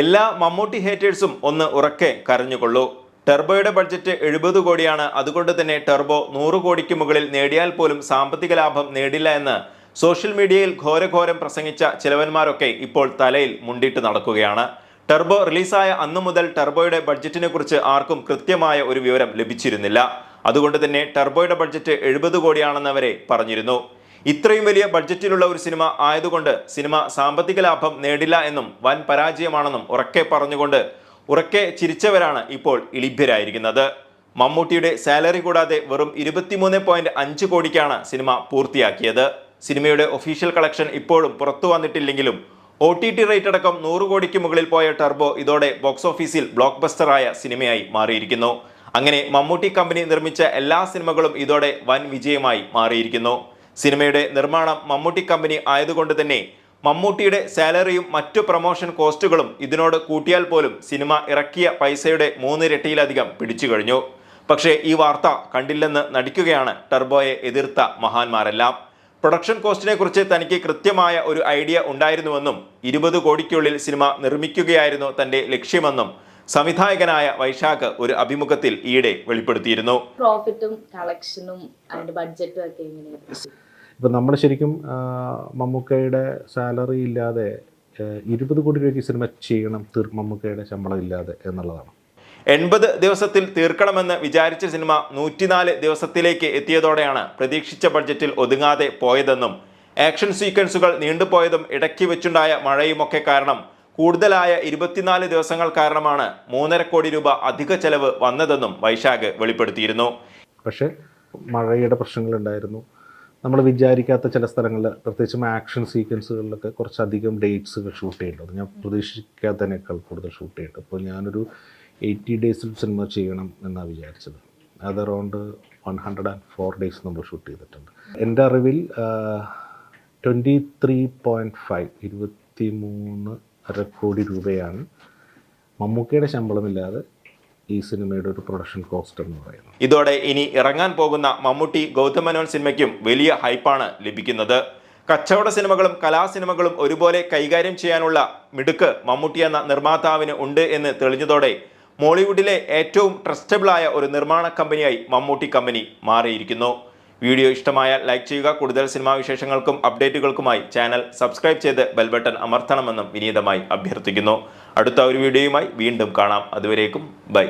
എല്ലാ മമ്മൂട്ടി ഹേറ്റേഴ്സും ഒന്ന് ഉറക്കെ കരഞ്ഞുകൊള്ളൂ. ടെർബോയുടെ ബഡ്ജറ്റ് എഴുപത് കോടിയാണ്. അതുകൊണ്ട് തന്നെ ടെർബോ നൂറ് കോടിക്ക് മുകളിൽ നേടിയാൽ പോലും സാമ്പത്തിക ലാഭം നേടില്ല എന്ന് സോഷ്യൽ മീഡിയയിൽ ഘോരഘോരം പ്രസംഗിച്ച ചിലവന്മാരൊക്കെ ഇപ്പോൾ തലയിൽ മുണ്ടിട്ട് നടക്കുകയാണ്. ടെർബോ റിലീസായ അന്നു മുതൽ ടെർബോയുടെ ബഡ്ജറ്റിനെ കുറിച്ച് ആർക്കും കൃത്യമായ ഒരു വിവരം ലഭിച്ചിരുന്നില്ല. അതുകൊണ്ട് തന്നെ ടെർബോയുടെ ബഡ്ജറ്റ് എഴുപത് കോടിയാണെന്ന് വരെ പറഞ്ഞിരുന്നു. ഇത്രയും വലിയ ബഡ്ജറ്റിലുള്ള ഒരു സിനിമ ആയതുകൊണ്ട് സിനിമ സാമ്പത്തിക ലാഭം നേടില്ല എന്നും വൻ പരാജയമാണെന്നും ഉറക്കെ പറഞ്ഞുകൊണ്ട് ഉറക്കെ ചിരിച്ചവരാണ് ഇപ്പോൾ ഇളിഭ്യരായിരിക്കുന്നത്. മമ്മൂട്ടിയുടെ സാലറി കൂടാതെ വെറും ഇരുപത്തിമൂന്ന് പോയിന്റ് അഞ്ച് കോടിക്കാണ് സിനിമ പൂർത്തിയാക്കിയത്. സിനിമയുടെ ഒഫീഷ്യൽ കളക്ഷൻ ഇപ്പോഴും പുറത്തു വന്നിട്ടില്ലെങ്കിലും ഒ ടി ടി റേറ്റ് അടക്കം നൂറ് കോടിക്ക് മുകളിൽ പോയ ടർബോ ഇതോടെ ബോക്സ് ഓഫീസിൽ ബ്ലോക്ക് ബസ്റ്ററായ സിനിമയായി മാറിയിരിക്കുന്നു. അങ്ങനെ മമ്മൂട്ടി കമ്പനി നിർമ്മിച്ച എല്ലാ സിനിമകളും ഇതോടെ വൻ വിജയമായി മാറിയിരിക്കുന്നു. സിനിമയുടെ നിർമ്മാണം മമ്മൂട്ടി കമ്പനി ആയതുകൊണ്ട് തന്നെ മമ്മൂട്ടിയുടെ സാലറിയും മറ്റു പ്രൊമോഷൻ കോസ്റ്റുകളും ഇതിനോട് കൂട്ടിയാൽ പോലും സിനിമ ഇറക്കിയ പൈസയുടെ മൂന്നിരട്ടിയിലധികം പിടിച്ചു കഴിഞ്ഞു. പക്ഷേ ഈ വാർത്ത കണ്ടില്ലെന്ന് നടിക്കുകയാണ് ടർബോയെ എതിർത്ത മഹാന്മാരെല്ലാം. പ്രൊഡക്ഷൻ കോസ്റ്റിനെ കുറിച്ച് തനിക്ക് കൃത്യമായ ഒരു ഐഡിയ ഉണ്ടായിരുന്നുവെന്നും ഇരുപത് കോടിക്കുള്ളിൽ സിനിമ നിർമ്മിക്കുകയായിരുന്നു തന്റെ ലക്ഷ്യമെന്നും സംവിധായകനായ വൈശാഖ് ഒരു അഭിമുഖത്തിൽ ഈയിടെ വെളിപ്പെടുത്തിയിരുന്നു. പ്രോഫിറ്റും കളക്ഷനും ബഡ്ജറ്റും ഒക്കെ ഇപ്പം നമ്മൾ ശരിക്കും മമ്മൂക്കയുടെ സാലറി ഇല്ലാതെ ഇരുപത് കോടി രൂപയ്ക്ക് സിനിമ ചെയ്യണം തീർ മമ്മൂക്കയുടെ ശമ്പളം ഇല്ലാതെ എന്നുള്ളതാണ്. എൺപത് ദിവസത്തിൽ തീർക്കണമെന്ന് വിചാരിച്ച സിനിമ നൂറ്റിനാല് ദിവസത്തിലേക്ക് എത്തിയതോടെയാണ് പ്രതീക്ഷിച്ച ബഡ്ജറ്റിൽ ഒതുങ്ങാതെ പോയതെന്നും ആക്ഷൻ സീക്വൻസുകൾ നീണ്ടുപോയതും ഇടയ്ക്ക് വെച്ചുണ്ടായ മഴയുമൊക്കെ കാരണം കൂടുതലായ ഇരുപത്തിനാല് ദിവസങ്ങൾ കാരണമാണ് മൂന്നര കോടി രൂപ അധിക ചെലവ് വന്നതെന്നും വൈശാഖ് വെളിപ്പെടുത്തിയിരുന്നു. പക്ഷേ മഴയുടെ പ്രശ്നങ്ങളുണ്ടായിരുന്നു. നമ്മൾ വിചാരിക്കാത്ത ചില സ്ഥലങ്ങളിൽ പ്രത്യേകിച്ചും ആക്ഷൻ സീക്വൻസുകളിലൊക്കെ കുറച്ചധികം ഡേറ്റ്സുകൾ ഷൂട്ട് ചെയ്യേണ്ടത്. ഞാൻ പ്രതീക്ഷിക്കാത്തതിനേക്കാൾ കൂടുതൽ ഷൂട്ട് ചെയ്യേണ്ടത്. അപ്പോൾ ഞാനൊരു എയ്റ്റി ഡേയ്സിൽ സിനിമ ചെയ്യണം എന്നാണ് വിചാരിച്ചത്. അത് around one hundred and four days നമ്മൾ ഷൂട്ട് ചെയ്തിട്ടുണ്ട്. എന്റെ അറിവിൽ ട്വന്റി ത്രീ പോയിന്റ് ഫൈവ് ഇരുപത്തി മൂന്ന് അര കോടി രൂപയാണ് മമ്മൂക്കയുടെ ശമ്പളമില്ലാതെ ഈ സിനിമയുടെ ഒരു പ്രൊഡക്ഷൻ കോസ്റ്റ് എന്ന് പറയുന്നത്. ഇതോടെ ഇനി ഇറങ്ങാൻ പോകുന്ന മമ്മൂട്ടി ഗൗതം മേനോൻ സിനിമയ്ക്കും വലിയ ഹൈപ്പാണ് ലഭിക്കുന്നത്. കച്ചവട സിനിമകളും കലാസിനിമകളും ഒരുപോലെ കൈകാര്യം ചെയ്യാനുള്ള മിടുക്ക് മമ്മൂട്ടി എന്ന നിർമ്മാതാവിന് ഉണ്ട് എന്ന് തെളിഞ്ഞതോടെ മോളിവുഡിലെ ഏറ്റവും ട്രസ്റ്റബിളായ ഒരു നിർമ്മാണ കമ്പനിയായി മമ്മൂട്ടി കമ്പനി മാറിയിരിക്കുന്നു. വീഡിയോ ഇഷ്ടമായാൽ ലൈക്ക് ചെയ്യുക. കൂടുതൽ സിനിമാ വിശേഷങ്ങൾക്കും അപ്ഡേറ്റുകൾക്കുമായി ചാനൽ സബ്സ്ക്രൈബ് ചെയ്ത് ബെൽബട്ടൺ അമർത്തണമെന്നും വിനീതമായി അഭ്യർത്ഥിക്കുന്നു. അടുത്ത ഒരു വീഡിയോയുമായി വീണ്ടും കാണാം. അതുവരേക്കും ബൈ.